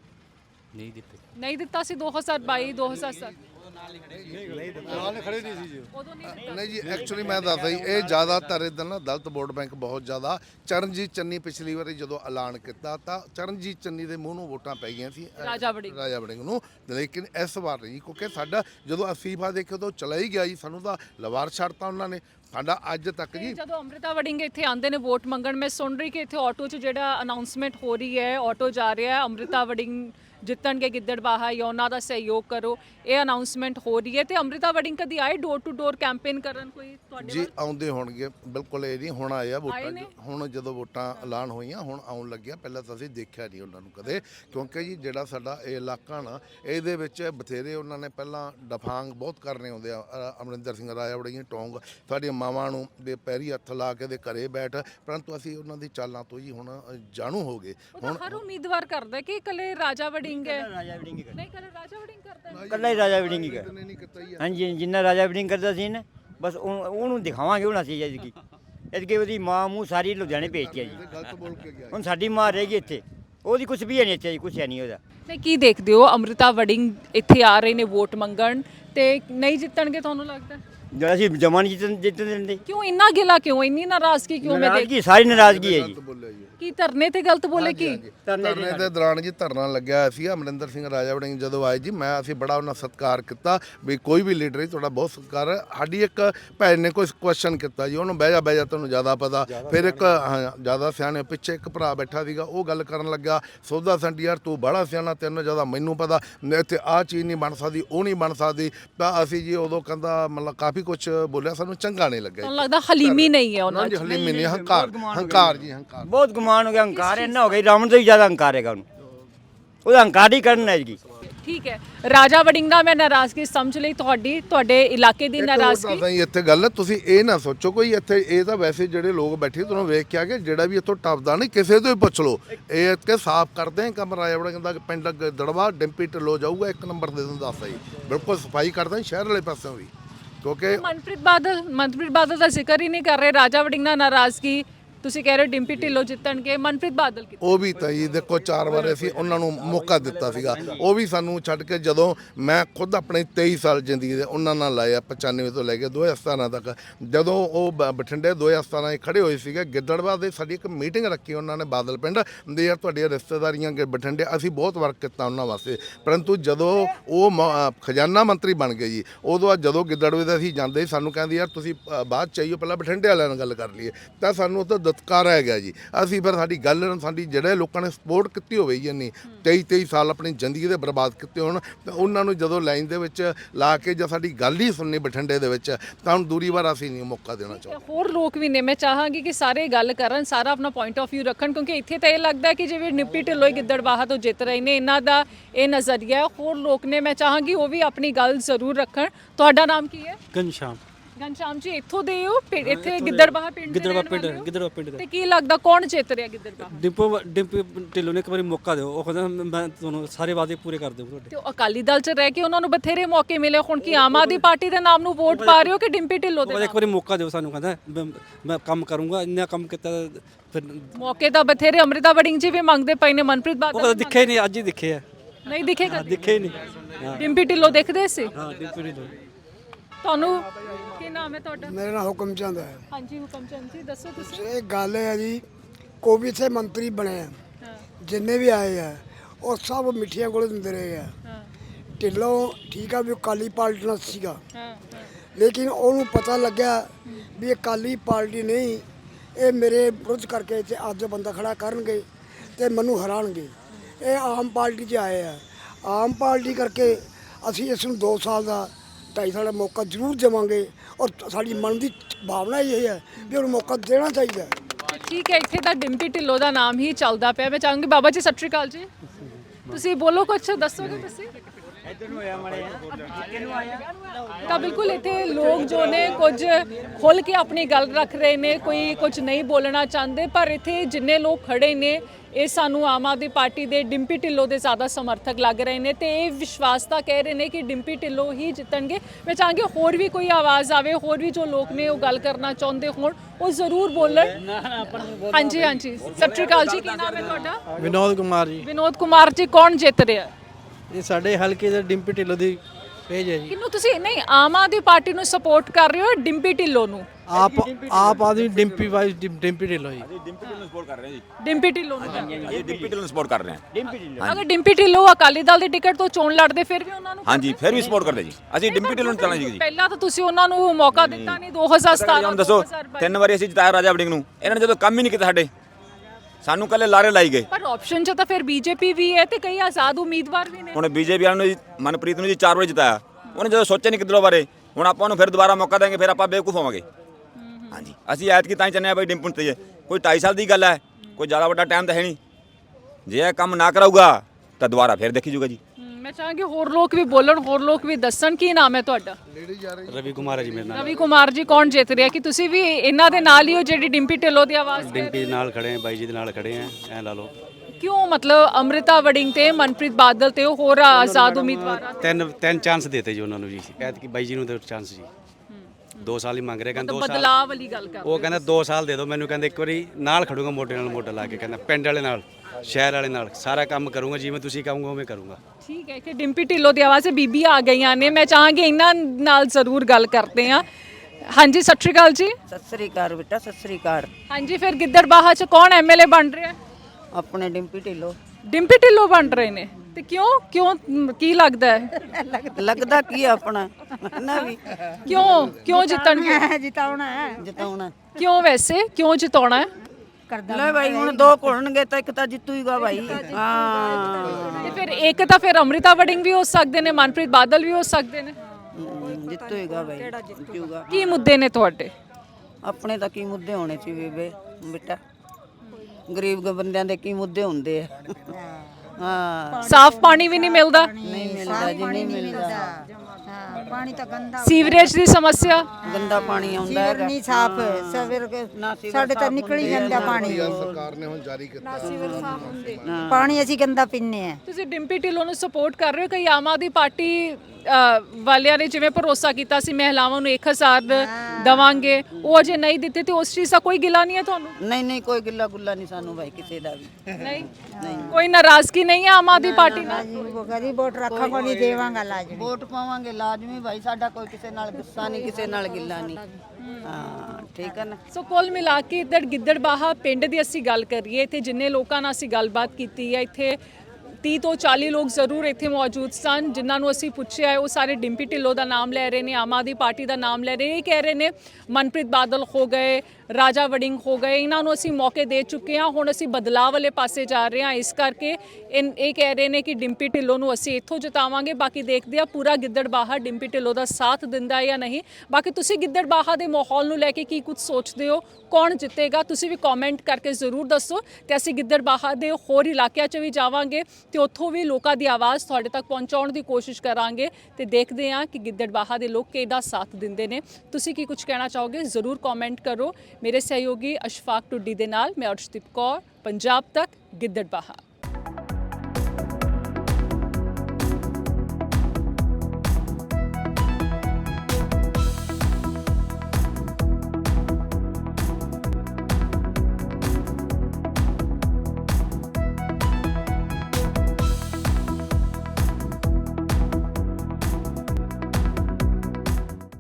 ਨਹੀਂ ਦਿੱਤੇ। ਨਹੀਂ ਦਿੱਤਾ ਸੀ 2022 2007 ਨਾਲ ਖੜੇ ਨਹੀਂ ਸੀ ਜੀ। ਉਦੋਂ ਨਹੀਂ ਦਿੱਤਾ ਨਹੀਂ ਜੀ ਐਕਚੁਅਲੀ ਮੈਂ ਦੱਸਦਾ ਜੀ ਇਹ ਜ਼ਿਆਦਾਤਰ ਇਦਾਂ ਨਾ ਦਲਤ ਵੋਟ ਬੈਂਕ ਬਹੁਤ ਜ਼ਿਆਦਾ। ਚਰਨਜੀਤ ਚੰਨੀ ਪਿਛਲੀ ਵਾਰੀ ਜਦੋਂ ਐਲਾਨ ਕੀਤਾ ਤਾਂ ਚਰਨਜੀਤ ਚੰਨੀ ਦੇ ਮੂੰਹ ਨੂੰ ਵੋਟਾਂ ਪੈ ਗਈਆਂ ਸੀ ਰਾਜਾ ਵੜਿੰਗ। ਰਾਜਾ ਵੜਿੰਗ ਨੂੰ। ਲੇਕਿਨ ਇਸ ਵਾਰ ਨਹੀਂ ਕਿਉਂਕਿ ਸਾਡਾ ਜਦੋਂ ਅਸਤੀਫਾ ਦੇਖਿਓ ਤਾਂ ਉਹ ਚਲਾ ਹੀ ਗਿਆ ਜੀ ਸਾਨੂੰ ਤਾਂ ਲਵਾਰ ਛੱਡਤਾ ਉਹਨਾਂ ਨੇ। ਸਾਡਾ ਅੱਜ ਤੱਕ ਜੀ ਜਦੋਂ ਅੰਮ੍ਰਿਤਾ ਵੜਿੰਗ ਇੱਥੇ ਆਂਦੇ ਨੇ ਵੋਟ ਮੰਗਣ ਮੈਂ ਸੁਣ ਰਹੀ ਕਿ ਇੱਥੇ ਆਟੋ 'ਚ ਜਿਹੜਾ ਅਨਾਉਂਸਮੈਂਟ ਹੋ ਰਹੀ ਹੈ ਆਟੋ ਜਾ ਰਿਹਾ ਹੈ ਅੰਮ੍ਰਿਤਾ ਵੜਿੰਗ ਜਿੱਤਣਗੇ ਗਿੱਦੜਬਾਹਾ ਜਾਂ ਉਹਨਾਂ ਦਾ ਸਹਿਯੋਗ ਕਰੋ। ਇਹ ਅਨਾਉਂਸਮੈਂਟ ਹੋ ਰਹੀ ਹੈ ਤੇ ਅੰਮ੍ਰਿਤਾ ਵੜਿੰਗ ਕਦੀ ਆਏ ਡੋਰ ਟੂ ਡੋਰ ਕੈਂਪੇਨ ਕਰਨ? ਕੋਈ ਤੁਹਾਡੇ ਜੀ ਵੱਲ? ਆਉਂਦੇ ਹੋਣਗੇ। ਬਿਲਕੁਲ ਇਹ ਨਹੀਂ ਹੁਣ ਆਏ ਆ ਵੋਟਾਂ ਆਏ ਨੇ? ਹੁਣ ਜਦੋਂ ਵੋਟਾਂ ਐਲਾਨ ਹੋਈਆਂ ਹੁਣ ਆਉਣ ਲੱਗਿਆ। ਪਹਿਲਾਂ ਤਾਂ ਅਸੀਂ ਦੇਖਿਆ ਨਹੀਂ ਉਹਨਾਂ ਨੂੰ ਕਦੇ ਕਿਉਂਕਿ ਜੀ ਜਿਹੜਾ ਸਾਡਾ ਇਹ ਇਲਾਕਾ ਨਾ ਇਹਦੇ ਵਿੱਚ ਬਥੇਰੇ ਉਹਨਾਂ ਨੇ ਪਹਿਲਾਂ ਡਫਾਂਗ ਬਹੁਤ ਕਰਨੇ ਹੁੰਦੇ ਆ। ਅ, ਅਮਰਿੰਦਰ ਸਿੰਘ ਰਾਜਾ ਵੜੀਆਂ ਟੋਂਗ ਸਾਡੀਆਂ ਮਾਵਾਂ ਨੂੰ ਦੇ ਪੈਰੀ ਹੱਥ ਲਾ ਕੇ ਦੇ ਘਰੇ ਬੈਠ ਪਰੰਤੂ ਅਸੀਂ ਉਹਨਾਂ ਦੀ ਚਾਲਾਂ ਤੋਂ ਜੀ ਹੁਣ ਅ, ਜਾਣੂ ਹੋ ਗਏ। ਉਹ ਤਾਂ ਹਰ ਉਮੀਦਵਾਰ ਕਰਦਾ ਹੈ ਕਿ ਇਕੱਲੇ ਰਾਜਾ ਵੜਿੰਗ ਹੈ। ਰਾਜਾ ਵੜਿੰਗ ਕਰ ਨਹੀਂ ਇਕੱਲੇ ਰਾਜਾ ਵੜਿੰਗ ਕਰਦਾ ਹੈ। ਕੱਲਾ ਹੀ ਰਾਜਾ ਵੜਿੰਗ ਹੀ ਕਰ ਨੇ ਨਹੀਂ ਕੀਤਾ ਹੀ। ਹਾਂਜੀ ਜਿੰਨਾ ਰਾਜਾ ਵੜਿੰਗ ਕਰਦਾ ਸੀ ਨਾ ਬਸ ਉਹ- ਉਹਨੂੰ ਦਿਖਾਵਾਂਗੇ ਹੁਣ ਅਸੀਂ ਐਤਕੀ ਐਤਕੀ ਉਹਦੀ ਮਾਂ ਮੂੰਹ ਸਾਰੀ ਲੁਧਿਆਣੇ ਭੇਜਤੀ ਆ ਜੀ। ਗਲਤ ਬੋਲ ਕੇ ਗਿਆ। ਹੁਣ ਸਾਡੀ ਮਾਂ ਰਹੇਗੀ ਇੱਥੇ। ਉਹਦੀ ਕੁਝ ਵੀ ਹੈ ਨਹੀਂ ਇੱਥੇ ਕੁਝ ਹੈ ਨਹੀਂ ਉਹਦਾ। ਨਹੀਂ ਕੀ ਦੇਖਦੇ ਹੋ? ਅੰਮ੍ਰਿਤਾ ਵੜਿੰਗ ਇੱਥੇ ਆ ਰਹੇ ਨੇ ਵੋਟ ਮੰਗਣ ਤੇ ਨਹੀਂ ਜਿੱਤਣਗੇ ਤੁਹਾਨੂੰ ਲੱਗਦਾ? ਜਿਹੜਾ ਅਸੀਂ ਜਮਾਂ ਨਹੀਂ ਜਿੱਤਣ ਜਿੱਤਣ ਦਿੰਦੇ। ਕਿਉਂ ਇੰਨਾ ਗਿਲਾ ਕਿਉਂ? ਇੰਨੀ ਨਾਰਾਜ਼ਗੀ ਕਿਉਂ ਮੈਂ ਦੇਖ ਨਾਰਾਜ਼ਗੀ ਸਾਰੀ ਨਾਰਾਜ਼ਗੀ ਹੈ ਜੀ। ਗਲਤ ਬੋਲਿਆ ਜੀ ਕੀ ਧਰਨੇ ਤੇ ਗਲਤ ਬੋਲੇ ਕੀ? ਧਰਨੇ ਦੇ ਦੌਰਾਨ ਜੀ ਧਰਨਾ ਲੱਗਿਆ ਹੋਇਆ ਸੀ ਅਮਰਿੰਦਰ ਸਿੰਘ ਰਾਜਾ ਵੜਿੰਗ ਜਦੋਂ ਆਏ ਜੀ ਮੈਂ ਅਸੀਂ ਬੜਾ ਉਹਨਾਂ ਸਤਿਕਾਰ ਕੀਤਾ ਵੀ ਕੋਈ ਵੀ ਲੀਡਰ ਹੀ ਤੁਹਾਡਾ ਬਹੁਤ ਸਤਿਕਾਰ ਹੈ। ਸਾਡੀ ਇੱਕ ਭੈਣ ਨੇ ਕੋਈ ਕੁਐਸਚਨ ਕੀਤਾ ਜੀ ਉਹਨੂੰ ਬਹਿ ਜਾ ਬਹਿ ਜਾ ਤੁਹਾਨੂੰ ਜ਼ਿਆਦਾ ਪਤਾ। ਫਿਰ ਇੱਕ ਜ਼ਿਆਦਾ ਸਿਆਣੇ ਪਿੱਛੇ ਇੱਕ ਭਰਾ ਬੈਠਾ ਸੀਗਾ ਉਹ ਗੱਲ ਕਰਨ ਲੱਗਾ ਸੌਦਾ ਸੰਡੀ ਯਾਰ ਤੂੰ ਬੜਾ ਸਿਆਣਾ ਤੈਨੂੰ ਜ਼ਿਆਦਾ ਮੈਨੂੰ ਪਤਾ ਇੱਥੇ ਆਹ ਚੀਜ਼ ਨਹੀਂ ਬਣ ਸਕਦੀ ਉਹ ਨਹੀਂ ਬਣ ਸਕਦੀ। ਤਾਂ ਅਸੀਂ ਜੀ ਉਦੋਂ ਕਹਿੰਦਾ ਮਤਲਬ ਕਾਫੀ ਕੁਝ ਬੋਲਿਆ ਸਾਨੂੰ ਚੰਗਾ ਨਹੀਂ ਲੱਗਿਆ ਤੁਹਾਨੂੰ ਲੱਗਦਾ ਹਲੀਮੀ ਨਹੀਂ ਹੈ ਉਹਨਾਂ ਦੀ ਹਲੀਮੀ ਨਹੀਂ ਹੰਕਾਰ ਹੰਕਾਰ ਜੀ ਹੰਕਾਰ। ਬਹੁਤ ਗੁਮਾਨ ਹੋ ਗਿਆ ਹੰਕਾਰ ਇੰਨਾ ਹੋ ਗਿਆ ਰਾਵਣ ਤੋਂ ਵੀ ਜ਼ਿਆਦਾ ਹੰਕਾਰ ਹੈਗਾ ਉਹਨੂੰ। ਉਹਦਾ ਹੰਕਾਰ ਹੀ ਕਰਨਾ ਹੈ ਜੀ ਠੀਕ ਹੈ। ਰਾਜਾ ਵੜਿੰਗ ਦਾ ਮੈਂ ਨਾਰਾਜ਼ਗੀ ਸਮਝ ਲਈ ਤੁਹਾਡੀ ਤੁਹਾਡੇ ਇਲਾਕੇ ਦੀ ਨਾਰਾਜ਼ਗੀ। ਇੱਥੇ ਗੱਲ ਤੁਸੀਂ ਇਹ ਨਾ ਸੋਚੋ ਕੋਈ ਇੱਥੇ ਇਹ ਤਾਂ ਵੈਸੇ ਜਿਹੜੇ ਲੋਕ ਬੈਠੇ ਤੁਹਾਨੂੰ ਵੇਖ ਕੇ ਆ ਕੇ ਜਿਹੜਾ ਵੀ ਇੱਥੋਂ ਟੱਪਦਾ ਨਹੀਂ ਕਿਸੇ ਤੋਂ ਹੀ ਪੁੱਛ ਲਓ। ਇਹ ਕਿ ਸਾਫ਼ ਕਰਦੇ ਆ ਕੰਮ ਰਾਜਾ ਵੜਾ ਕਹਿੰਦਾ ਪਿੰਡ ਅੱਗੇ ਦੜਵਾ ਡਿੰਪੀ ਢਿੱਲੋਂ ਜਾਊਗਾ ਇੱਕ ਨੰਬਰ ਦੇ ਦਿੰਦਾ ਦੱਸਦਾ ਜੀ ਬਿਲਕੁਲ ਸਫ਼ਾਈ ਕਰਦਾ ਸ਼ਹਿਰ ਵਾਲੇ ਪਾਸਿਓਂ ਵੀ। ਕਿਉਂਕਿ ਮਨਪ੍ਰੀਤ ਬਾਦਲ ਮਨਪ੍ਰੀਤ ਬਾਦਲ ਦਾ ਜ਼ਿਕਰ ਹੀ ਨਹੀਂ ਕਰ ਰਹੇ ਰਾਜਾ ਵੜਿੰਗ ਨਾਰਾਜ਼ਗੀ। ਤੁਸੀਂ ਕਹਿ ਰਹੇ ਹੋ ਡਿੰਪੀ ਢਿੱਲੋਂ ਜਿੱਤਣਗੇ ਮਨਪ੍ਰੀਤ ਬਾਦਲ ਕਿੱਥੇ? ਉਹ ਵੀ ਤਾਂ ਜੀ ਦੇਖੋ ਚਾਰ ਵਾਰ ਅਸੀਂ ਉਹਨਾਂ ਨੂੰ ਮੌਕਾ ਦਿੱਤਾ ਸੀਗਾ। ਉਹ ਵੀ ਸਾਨੂੰ ਛੱਡ ਕੇ ਜਦੋਂ ਮੈਂ ਖੁਦ ਆਪਣੇ 23 ਸਾਲ ਜ਼ਿੰਦਗੀ ਦੇ ਉਹਨਾਂ ਨਾਲ ਲਾਇਆ 95 ਤੋਂ ਲੈ ਕੇ 2017 ਤੱਕ। ਜਦੋਂ ਉਹ ਬ- ਬਠਿੰਡੇ 2017 'ਚ ਖੜੇ ਹੋਏ ਸੀਗੇ ਗਿੱਦੜਵਾ ਦੇ ਸਾਡੀ ਇੱਕ ਮੀਟਿੰਗ ਰੱਖੀ ਉਹਨਾਂ ਨੇ ਬਾਦਲ ਪਿੰਡ ਦੇ ਯਾਰ ਤੁਹਾਡੀਆਂ ਰਿਸ਼ਤੇਦਾਰੀਆਂ ਕਿ ਬਠਿੰਡੇ ਅਸੀਂ ਬਹੁਤ ਵਰਕ ਕੀਤਾ ਉਹਨਾਂ ਵਾਸਤੇ। ਪਰੰਤੂ ਜਦੋਂ ਉਹ ਮ- ਅ, ਖਜ਼ਾਨਾ ਮੰਤਰੀ ਬਣ ਗਏ ਜੀ ਉਦੋਂ ਬਾਅਦ ਜਦੋਂ ਗਿੱਦੜਵੇ ਦੇ ਅਸੀਂ ਜਾਂਦੇ ਸੀ ਸਾਨੂੰ ਕਹਿੰਦੇ ਯਾਰ ਤੁਸੀਂ ਅ, ਬਾਅਦ ਚ ਆਈਓ ਪਹਿਲਾਂ ਬਠਿੰਡੇ ਵਾਲਿਆਂ ਨਾਲ ਗੱਲ ਕਰ ਲਈਏ। ਤਾਂ ਸਾਨੂੰ ਉੱਥੇ ਦਤਕਾਰ ਹੈ ਗਿਆ ਜੀ। ਅਸੀਂ ਫਿਰ ਸਾਡੀ ਗੱਲ ਨਾਲ ਸਾਡੀ ਜਿਹੜੇ ਲੋਕਾਂ ਨੇ ਸਪੋਰਟ ਕੀਤੀ ਹੋਵੇ ਜੀ ਇੰਨੀ 23 23 ਸਾਲ ਆਪਣੀ ਜ਼ਿੰਦਗੀ ਦੇ ਬਰਬਾਦ ਕੀਤੇ ਹੋਣ ਤਾਂ ਉਹਨਾਂ ਨੂੰ ਜਦੋਂ ਲਾਈਨ ਦੇ ਵਿੱਚ ਲਾ ਕੇ ਜਾਂ ਸਾਡੀ ਗੱਲ ਹੀ ਸੁਣਨੀ ਬਠਿੰਡੇ ਦੇ ਵਿੱਚ ਤਾਂ ਹੁਣ ਦੂਰੀ ਵਾਰ ਅਸੀਂ ਨਹੀਂ ਮੌਕਾ ਦੇਣਾ ਚਾਹੁੰਦੇ। ਹੋਰ ਲੋਕ ਵੀ ਨੇ ਮੈਂ ਚਾਹਾਂਗੀ ਕਿ ਸਾਰੇ ਗੱਲ ਕਰਨ ਸਾਰਾ ਆਪਣਾ ਪੁਆਇੰਟ ਆਫ View ਰੱਖਣ ਕਿਉਂਕਿ ਇੱਥੇ ਤਾਂ ਇਹ ਲੱਗਦਾ ਕਿ ਜਿਵੇਂ ਨਿੱਪੀ ਢਿੱਲੋਂ ਹੀ ਗਿੱਦੜਬਾਹਾ ਤੋਂ ਜਿੱਤ ਰਹੇ ਨੇ ਇਹਨਾਂ ਦਾ ਇਹ ਨਜ਼ਰੀਆ ਹੋਰ ਲੋਕ ਨੇ ਮੈਂ ਚਾਹਾਂਗੀ ਉਹ ਵੀ ਆਪਣੀ ਗੱਲ ਜ਼ਰੂਰ ਰੱਖਣ। ਤੁਹਾਡਾ ਨਾਮ ਕੀ ਹੈ? ਘਨਸ਼ਾਮ ਘਨਸ਼ਾਮ ਜੀ ਇੱਥੋਂ ਦੇ ਹੋ? ਪਿੰਡ- ਇੱਥੇ ਗਿੱਦੜਬਾਹਾ ਪਿੰਡ ਦੇ ਗਿੱਦੜਵਾ ਰਹਿਣ ਪਿੰਡ ਵਾਲੇ ਹੋ? ਗਿੱਦੜਵਾ ਪਿੰਡ ਦਾ। ਤੇ ਕੀ ਲੱਗਦਾ ਕੌਣ ਜਿੱਤ ਰਿਹਾ ਗਿੱਦੜਬਾਹਾ? ਡਿੰਪੋ ਡਿੰਪੀ ਢਿੱਲੋਂ ਨੇ ਇੱਕ ਵਾਰੀ ਮੌਕਾ ਦਿਓ। ਉਹ ਕਹਿੰਦਾ ਮੈਂ- ਤੁਹਾਨੂੰ ਸਾਰੇ ਵਾਅਦੇ ਪੂਰੇ ਕਰ ਦੇਵਾਂ ਤੁਹਾਡੇ ਤੇ ਉਹ ਅਕਾਲੀ ਦਲ 'ਚ ਰਹਿ ਕੇ ਉਹਨਾਂ ਨੂੰ ਬਥੇਰੇ ਮੌਕੇ ਮਿਲੇ। ਹੁਣ ਕੀ ਆਮ ਆਦਮੀ ਪਾਰਟੀ ਦੇ ਨਾਮ ਨੂੰ ਵੋਟ ਪਾ ਰਹੇ ਹੋ ਕਿ ਡਿੰਪੀ ਢਿੱਲੋਂ ਉਹ ਦੇ ਕਹਿੰਦਾ ਇੱਕ? ਵਾਰੀ ਮੌਕਾ ਦਿਓ ਸਾਨੂੰ ਕਹਿੰਦਾ ਮੈਂ- ਮੈਂ ਕੰਮ ਕਰੂੰਗਾ ਇੰਨਾ ਕੰਮ ਕੀਤਾ ਫਿਰ ਉਹ ਮੌਕੇ ਤਾਂ ਬਥੇਰੇ ਅੰਮ੍ਰਿਤਾ ਵੜਿੰਗ ਜੀ ਵੀ ਮੰਗਦੇ ਪਏ ਨੇ ਮਨਪ੍ਰੀਤ ਬਾਦਲ ਕਹਿੰਦਾ ਵੀ ਦਿਖੇ ਨਹੀਂ ਅੱਜ ਹੀ ਦਿਖੇ ਆ। ਮੰਗਦੇ। ਨਹੀਂ ਦਿਖੇਗਾ ਦਿਖੇ ਹੀ ਨਹੀਂ ਹਾਂ। ਡਿੰਪੀ ਢਿੱਲੋਂ ਦੇਖਦੇ ਸੀ? ਹਾਂ ਡਿੰਪੀ ਢਿੱਲੋਂ। ਤੁਹਾਨੂੰ ਕੀ ਨਾਮ ਹੈ ਤੁਹਾਡਾ? ਮੇਰਾ ਨਾਮ ਹੁਕਮ ਚੰਦ ਹੈ। ਹਾਂਜੀ ਹੁਕਮ ਚੰਦ ਜੀ ਦੱਸੋ ਤੁਸੀਂ। ਇਹ ਗੱਲ ਹੈ ਜੀ ਕੋਈ ਵੀ ਇੱਥੇ ਮੰਤਰੀ ਬਣੇ ਆ ਜਿੰਨੇ ਵੀ ਆਏ ਆ ਉਹ ਸਭ ਮਿੱਠੀਆਂ ਕੋਲ ਦਿੰਦੇ ਰਹੇ ਆ। ਹਾਂ। ਢਿੱਲੋਂ ਠੀਕ ਆ ਵੀ ਅਕਾਲੀ ਪਾਰਟੀ ਨਾਲ ਸੀਗਾ। ਹਾਂ ਲੇਕਿਨ ਉਹਨੂੰ ਪਤਾ ਲੱਗਿਆ ਵੀ ਇਹ ਅਕਾਲੀ ਪਾਰਟੀ ਨਹੀਂ ਇਹ ਮੇਰੇ ਵਿਰੁੱਧ ਕਰਕੇ ਤੇ ਅੱਜ ਬੰਦਾ ਖੜਾ ਕਰਨਗੇ ਤੇ ਮੈਨੂੰ ਹਰਾਣਗੇ ਇਹ ਆਮ ਪਾਰਟੀ 'ਚ ਆਏ ਆ। ਆਮ ਪਾਰਟੀ ਕਰਕੇ ਅਸੀਂ ਇਸ ਨੂੰ 2 ਸਾਲ ਦਾ 2.5 ਸਾਲ ਦਾ ਮੌਕਾ ਜ਼ਰੂਰ ਦੇਵਾਂਗੇ ਔਰ ਸਾਡੀ ਮਨ ਦੀ ਭਾਵਨਾ ਇਹ ਹੈ ਵੀ ਉਹਨੂੰ ਮੌਕਾ ਦੇਣਾ ਚਾਹੀਦਾ ਹੈ। ਠੀਕ ਹੈ, ਇੱਥੇ ਤਾਂ ਡਿੰਪੀ ਢਿੱਲੋਂ ਦਾ ਨਾਮ ਹੀ ਚੱਲਦਾ ਪਿਆ। ਮੈਂ ਚਾਹੂੰਗੀ ਬਾਬਾ ਜੀ, ਸਤਿ ਸ਼੍ਰੀ ਅਕਾਲ ਜੀ। ਤੁਸੀਂ ਬੋਲੋ ਕੁਛ, ਦੱਸੋਗੇ ਤੁਸੀਂ? ਤਾਂ ਬਿਲਕੁਲ ਇੱਥੇ ਲੋਕ ਜੋ ਨੇ ਕੁਝ ਖੁੱਲ ਕੇ ਆਪਣੀ ਗੱਲ ਰੱਖ ਰਹੇ ਨੇ ਕੋਈ ਕੁਝ ਨਹੀਂ ਬੋਲਣਾ ਚਾਹੁੰਦੇ ਪਰ ਇੱਥੇ ਜਿੰਨੇ ਲੋਕ ਖੜੇ ਨੇ ਇਹ ਸਾਨੂੰ ਆਮ ਆਦਮੀ ਪਾਰਟੀ ਦੇ ਡਿੰਪੀ ਢਿੱਲੋਂ ਦੇ ਜ਼ਿਆਦਾ ਸਮਰਥਕ ਲੱਗ ਰਹੇ ਨੇ ਤੇ ਇਹ ਵਿਸ਼ਵਾਸ ਤਾਂ ਕਹਿ ਰਹੇ ਨੇ ਕਿ ਡਿੰਪੀ ਢਿੱਲੋਂ ਹੀ ਜਿੱਤਣਗੇ। ਮੈਂ ਚਾਹਾਂਗੀ ਹੋਰ ਵੀ ਕੋਈ ਆਵਾਜ਼ ਆਵੇ ਹੋਰ ਵੀ ਜੋ ਲੋਕ ਨੇ ਉਹ ਗੱਲ ਕਰਨਾ ਚਾਹੁੰਦੇ ਹੋਣ ਉਹ ਜ਼ਰੂਰ ਬੋਲਣ ਹਾਂਜੀ ਹਾਂਜੀ। ਸਤਿ ਸ਼੍ਰੀ ਅਕਾਲ ਜੀ ਕੀ ਨਾਮ ਹੈ ਤੁਹਾਡਾ? ਵਿਨੋਦ ਕੁਮਾਰ ਜੀ। ਵਿਨੋਦ ਕੁਮਾਰ ਜੀ ਕੌਣ ਜਿੱਤ ਰਿਹਾ? ਇਹ ਸਾਡੇ ਹਲਕੇ ਦੇ ਡਿੰਪੀ ਢਿੱਲੋਂ ਦੀ ਪੇਜ ਹੈ ਜੀ। ਕਿਹਨੂੰ ਤੁਸੀਂ ਨਹੀਂ ਆਮ ਆਦਮੀ ਪਾਰਟੀ ਨੂੰ ਸਪੋਰਟ ਕਰ ਰਹੇ ਹੋ ਡਿੰਪੀ ਢਿੱਲੋਂ ਨੂੰ? ਆਪ ਆਪ ਆਦਮੀ ਡਿੰਪੀ ਵਾਈਸ ਡਿੰਪੀ ਢਿੱਲੋਂ ਜੀ। ਅਸੀਂ ਡਿੰਪੀ ਢਿੱਲੋਂ ਨੂੰ ਸਪੋਰਟ ਕਰ ਰਹੇ ਹਾਂ ਜੀ। ਡਿੰਪੀ ਢਿੱਲੋਂ ਨੂੰ? ਅਸੀਂ ਡਿੰਪੀ ਢਿੱਲੋਂ ਨੂੰ ਸਪੋਰਟ ਕਰ ਰਹੇ ਹਾਂ। ਅਗਰ ਡਿੰਪੀ ਢਿੱਲੋਂ ਅਕਾਲੀ ਦਲ ਦੀ ਟਿਕਟ ਤੋਂ ਚੋਣ ਲੜਦੇ ਫਿਰ ਵੀ ਉਹਨਾਂ ਨੂੰ ਹਾਂਜੀ ਫਿਰ ਵੀ ਸਪੋਰਟ ਕਰਦੇ ਜੀ। ਅਸੀਂ ਡਿੰਪੀ ਢਿੱਲੋਂ ਨੂੰ ਚੱਲਣਾ ਜੀ। ਪਹਿਲਾਂ ਤਾਂ ਤੁਸੀਂ ਉਹਨਾਂ ਨੂੰ ਮੌਕਾ ਦਿੱਤਾ ਨਹੀਂ 2017 ਹੁਣ ਦੱਸੋ 2022 ਤਿੰਨ ਵਾਰੀ ਅਸੀਂ ਜਿਤਾਇਆ ਰਾਜਾ ਵੜਿੰਗ ਨੂੰ। ਇਹਨਾਂ ਨੇ ਜਦੋਂ ਕੰਮ ਹੀ ਨਹੀਂ ਕੀਤਾ ਸਾਡੇ। ਸਾਨੂੰ ਕੱਲੇ ਲਾਰੇ ਲਾਈ ਗਏ। ਪਰ ਆਪਸ਼ਨ 'ਚ ਤਾਂ ਫਿਰ ਬੀਜੇਪੀ ਵੀ ਹੈ ਤੇ ਕਈ ਆਜ਼ਾਦ ਉਮੀਦਵਾਰ ਵੀ ਨੇ। ਹੁਣ ਬੀਜੇਪੀ ਵਾਲਿਆਂ ਨੂੰ ਜੀ ਮਨਪ੍ਰੀਤ ਨੂੰ ਜੀ ਚਾਰ ਵਾਰੀ ਜਿਤਾਇਆ। ਉਹਨੇ ਜਦੋਂ ਸੋਚਿਆ ਨਹੀਂ ਕਿੱਧਰੋਂ ਬਾਰੇ ਹੁਣ ਆਪਾਂ ਉਹਨੂੰ ਫਿਰ ਦੁਬਾਰਾ ਮੌਕਾ ਦੇਂਗੇ ਫਿਰ ਆਪਾਂ ਬੇਵਕੂਫ ਹੋਵਾਂਗੇ। ਹਾਂਜੀ। ਅਸੀਂ ਐਤਕੀ ਤਾਂ ਹੀ ਚੰਨੇ ਆ ਬਈ ਡਿੰਪਲ ਤੇ ਕੋਈ 2.5 ਸਾਲ ਦੀ ਗੱਲ ਹੈ ਕੋਈ ਜ਼ਿਆਦਾ ਵੱਡਾ ਟਾਈਮ ਤਾਂ ਹੈ ਨਹੀਂ। ਜੇ ਇਹ ਕੰਮ ਨਾ ਕਰਾਊਗਾ ਤਾਂ ਦੁਬਾਰਾ ਫਿਰ ਦੇਖੀ ਜੂਗਾ ਜੀ। ਮੈਂ ਚਾਹਾਂਗੀ ਹੋਰ ਲੋਕ ਵੀ ਬੋਲਣ ਹੋਰ ਲੋਕ ਵੀ ਦੱਸਣ ਕੀ ਨਾਮ ਹੈ ਤੁਹਾਡਾ? ਰਵੀ ਕੁਮਾਰ ਹੈ ਜੀ ਮੇਰੇ ਨਾਲ। ਰਵੀ ਕੁਮਾਰ ਜੀ ਕੌਣ ਜਿੱਤ ਰਿਹਾ? ਕਿ ਤੁਸੀਂ ਵੀ ਇਹਨਾਂ ਦੇ ਨਾਲ ਹੀ ਹੋ ਜਿਹੜੀ ਡਿੰਪੀ ਢਿੱਲੋਂ ਦੀ ਆਵਾਜ਼ ਦੇ ਡਿੰਪੀ ਦੇ ਨਾਲ ਖੜੇ ਆ ਬਾਈ ਜੀ ਦੇ ਨਾਲ ਖੜੇ ਆ ਐ ਲਾ ਲਓ। ਕਿਉਂ? ਮਤਲਬ ਅੰਮ੍ਰਿਤਾ ਵੜਿੰਗ ਤੇ ਮਨਪ੍ਰੀਤ ਬਾਦਲ ਤੇ ਹੋਰ ਆਜ਼ਾਦ ਉਮੀਦਵਾਰਾਂ ਤਿੰਨ ਤਿੰਨ ਚਾਂਸ ਦਿੱਤੇ ਜੀ ਉਹਨਾਂ ਨੂੰ ਜੀ। ਐਤਕੀ ਬਾਈ ਜੀ ਨੂੰ ਤੇ ਚਾਂਸ ਜੀ। 2 ਸਾਲ ਹੀ ਮੰਗ ਰਹੇ ਕਹਿੰਦੇ 2 ਸਾਲ ਬਦਲਾਅ ਵਾਲੀ ਗੱਲ ਕਰ ਉਹ ਕਹਿੰਦਾ 2 ਸਾਲ ਦੇ ਦਿਓ ਮੈਨੂੰ ਕਹਿੰਦੇ ਇੱਕ ਵਾਰੀ ਨਾਲ ਖੜੂਗਾ ਮੋਢੇ ਨਾਲ ਮੋਢਾ ਲਾ ਕੇ ਕਹਿੰਦਾ ਪਿੰਡ ਵਾਲੇ ਨਾਲ। ਸ਼ਹਿਰ ਵਾਲੇ ਨਾਲ। ਸਾਰਾ ਕੰਮ ਕਰੂੰਗਾ ਜਿਵੇਂ ਤੁਸੀਂ ਕਹੋਗੇ ਉਵੇਂ ਕਰੂੰਗਾ। ਠੀਕ ਹੈ ਕਿ ਡਿੰਪੀ ਢਿੱਲੋਂ ਦੀ ਆਵਾਜ਼ 'ਚ ਬੀਬੀ ਆ ਗਈਆਂ ਨੇ। ਮੈਂ ਚਾਹਾਂਗੀ ਇਹਨਾਂ ਨਾਲ ਜ਼ਰੂਰ ਗੱਲ ਕਰਦੇ ਆ ਹਾਂਜੀ ਸਤਿ ਸ਼੍ਰੀ ਅਕਾਲ ਜੀ। ਸਤਿ ਸ੍ਰੀ ਅਕਾਲ ਬੇਟਾ ਸਤਿ ਸ੍ਰੀ ਅਕਾਲ। ਹਾਂਜੀ ਫਿਰ ਗਿੱਦੜਬਾਹਾ 'ਚ ਕੌਣ ਐਮਐਲਏ ਬਣ ਰਿਹਾ? ਆਪਣੇ ਡਿੰਪੀ ਢਿੱਲੋਂ। ਡਿੰਪੀ ਢਿੱਲੋਂ ਬਣ ਰਹੇ ਨੇ। ਤੇ ਕਿਉਂ ਕਿਉਂ ਮ, ਕੀ ਲੱਗਦਾ ਹੈ? ਲੱਗਦਾ ਕੀ ਆ ਆਪਣਾ? ਨਾ ਵੀ। ਕਿਉਂ ਕਿਉਂ ਜਿੱਤਣਗੇ? ਜਿਤਾਉਣਾ ਹੈ। ਜਿਤਾਉਣਾ। ਕਿਉਂ ਵੈਸੇ? ਕਿਉਂ ਜਿਤਾਉਣਾ ਹੈ? ਲੈ ਭਾਈ ਹੁਣ ਦੋ ਘੁਲਣਗੇ ਤਾਂ ਇੱਕ ਤਾਂ ਜਿੱਤੂਗਾ ਭਾਈ ਹਾਂ। ਤੇ ਫਿਰ ਇੱਕ ਤਾਂ ਫਿਰ ਅੰਮ੍ਰਿਤਾ ਵੜਿੰਗ ਵੀ ਹੋ ਸਕਦੇ ਨੇ ਮਨਪ੍ਰੀਤ ਬਾਦਲ ਵੀ ਹੋ ਸਕਦੇ ਨੇ। ਜਿੱਤੂਗਾ ਭਾਈ ਜਿੱਤੂਗਾ? ਕੀ ਮੁੱਦੇ ਨੇ ਤੁਹਾਡੇ? ਆਪਣੇ ਤਾਂ ਕੀ ਮੁੱਦੇ ਹੋਣੇ ਸੀ ਬੇਬੇ ਬੇਟਾ? ਗਰੀਬ ਬੰਦਿਆਂ ਦੇ ਕੀ ਮੁੱਦੇ ਹੁੰਦੇ ਆ? ਹਾਂ। ਸਾਫ਼ ਪਾਣੀ ਵੀ ਨਹੀਂ ਮਿਲਦਾ। ਨਹੀਂ ਮਿਲਦਾ ਜੀ ਨਹੀਂ ਮਿਲਦਾ। ਪਾਣੀ ਤਾਂ ਗੰਦਾ ਸੀਵਰੇਜ ਦੀ ਸਮੱਸਿਆ? ਗੰਦਾ ਪਾਣੀ ਆਉਂਦਾ ਹੈਗਾ। ਨਹੀਂ ਸਾਫ਼ ਸਵੇਰ ਨਾ ਸੀਵਰ ਸਾਡੇ ਤਾਂ ਸਾਫ਼ ਨਿਕਲ ਹੀ। ਜਾਂਦਾ ਪਾਣੀ। ਸਰਕਾਰ ਨੇ ਹੁਣ ਜਾਰੀ ਕੀਤਾ। ਪਾਣੀ ਅਸੀਂ ਗੰਦਾ ਪੀਂਦੇ ਆ ਤੁਸੀਂ ਡਿੰਪੀ ਢਿੱਲੋਂ ਨੂੰ ਸਪੋਰਟ ਕਰ ਰਹੇ ਹੋ? ਕਈ ਆਮ ਆਦਮੀ ਪਾਰਟੀ ਵਾਲਿਆਂ ਨੇ ਜਿਵੇਂ ਭਰੋਸਾ ਕੀਤਾ ਸੀ ਮਹਿਲਾਵਾਂ ਨੂੰ 1000 ਦਵਾਂਗੇ ਉਹ ਅਜੇ ਨਹੀਂ ਦਿੱਤੇ ਤੇ ਉਸ ਚੀਜ਼ ਦਾ ਕੋਈ ਗਿਲਾ ਨਹੀਂ ਹੈ ਤੁਹਾਨੂੰ? ਨਹੀਂ ਨਹੀਂ ਕੋਈ ਗਿੱਲਾ ਗੁੱਲਾ ਨਹੀਂ ਸਾਨੂੰ ਭਾਈ ਕਿਸੇ ਦਾ ਵੀ। ਨਹੀਂ? ਕੋਈ ਨਾਰਾਜ਼ਗੀ ਨਹੀਂ ਹੈ ਆਮ ਆਦਮੀ ਪਾਰਟੀ ਨਾਲ? ਕਹਿੰਦੀ ਵੋਟ ਰੱਖਾ ਕੋਈ ਦੇਵਾਂਗਾ ਲਾਜ਼ਮੀ। ਵੋਟ ਪਾਵਾਂਗੇ ਲਾਜ਼ਮੀ ਭਾਈ ਸਾਡਾ ਕੋਈ ਕਿਸੇ ਨਾਲ ਗੁੱਸਾ ਨਹੀਂ ਕਿਸੇ ਨਾਲ ਗਿੱਲਾ ਨਹੀਂ। ਹਾਂ ਠੀਕ ਹੈ ਨਾ? ਸੋ ਕੁੱਲ ਮਿਲਾ ਕੇ ਇੱਧਰ ਗਿੱਦੜਬਾਹਾ ਪਿੰਡ ਦੀ ਅਸੀਂ ਗੱਲ ਕਰੀਏ ਤੇ ਜਿੰਨੇ ਲੋਕਾਂ ਨਾਲ ਅਸੀਂ ਗੱਲਬਾਤ ਕੀਤੀ ਹੈ ਇੱਥੇ 30 ਤੋਂ 40 ਲੋਕ ਜ਼ਰੂਰ ਇੱਥੇ ਮੌਜੂਦ ਸਨ, ਜਿਨ੍ਹਾਂ ਨੂੰ ਅਸੀਂ ਪੁੱਛਿਆ ਹੈ, ਉਹ ਸਾਰੇ ਡਿੰਪੀ ਢਿੱਲੋਂ ਦਾ ਨਾਮ ਲੈ ਰਹੇ ਨੇ, ਆਮ ਆਦਮੀ ਪਾਰਟੀ ਦਾ ਨਾਮ ਲੈ ਰਹੇ ਇਹ ਕਹਿ ਰਹੇ ਨੇ, ਮਨਪ੍ਰੀਤ ਬਾਦਲ ਹੋ ਗਏ ਰਾਜਾ ਵੜਿੰਗ ਹੋ ਗਏ। ਇਹਨਾਂ ਨੂੰ ਅਸੀਂ ਮੌਕੇ ਦੇ ਚੁੱਕੇ ਹਾਂ। ਹੁਣ ਅਸੀਂ ਬਦਲਾਅ ਵਾਲੇ ਪਾਸੇ ਜਾ ਰਹੇ ਹਾਂ। ਇਸ ਕਰਕੇ ਇਨ- ਇਹ ਕਹਿ ਰਹੇ ਨੇ ਕਿ ਡਿੰਪੀ ਢਿੱਲੋਂ ਨੂੰ ਅਸੀਂ ਇੱਥੋਂ ਜਿਤਾਵਾਂਗੇ। ਬਾਕੀ ਦੇਖਦੇ ਆ ਪੂਰਾ ਗਿੱਦੜਬਾਹਾ ਡਿੰਪੀ ਢਿੱਲੋਂ ਦਾ ਸਾਥ ਦਿੰਦਾ ਜਾਂ ਨਹੀਂ। ਬਾਕੀ ਤੁਸੀਂ ਗਿੱਦੜਬਾਹਾ ਦੇ ਮਾਹੌਲ ਨੂੰ ਲੈ ਕੇ ਕੀ ਕੁਝ ਸੋਚਦੇ ਹੋ? ਕੌਣ ਜਿੱਤੇਗਾ? ਤੁਸੀਂ ਵੀ ਕਮੈਂਟ ਕਰਕੇ ਜ਼ਰੂਰ ਦੱਸੋ ਤੇ ਅਸੀਂ ਗਿੱਦੜਬਾਹਾ ਦੇ ਹੋਰ ਇਲਾਕਿਆਂ 'ਚ ਵੀ ਜਾਵਾਂਗੇ ਤੇ ਉੱਥੋਂ ਵੀ ਲੋਕਾਂ ਦੀ ਆਵਾਜ਼ ਤੁਹਾਡੇ ਤੱਕ ਪਹੁੰਚਾਉਣ ਦੀ ਕੋਸ਼ਿਸ਼ ਕਰਾਂਗੇ ਤੇ ਦੇਖਦੇ ਹਾਂ ਕਿ ਗਿੱਦੜਬਾਹਾ ਦੇ ਲੋਕ ਕਿਹਦਾ ਸਾਥ ਦਿੰਦੇ ਨੇ। ਤੁਸੀਂ ਕੀ ਕੁਝ ਕਹਿਣਾ ਚਾਹੋਗੇ? ਜ਼ਰੂਰ ਕਮੈਂਟ ਕਰੋ। ਮੇਰੇ ਸਹਿਯੋਗੀ ਅਸ਼ਫਾਕ ਟੁੱਡੀ ਦੇ ਨਾਲ ਮੈਂ ਅਰਸ਼ਦੀਪ ਕੌਰ ਪੰਜਾਬ ਤੱਕ ਗਿੱਦੜਬਾਹਾ।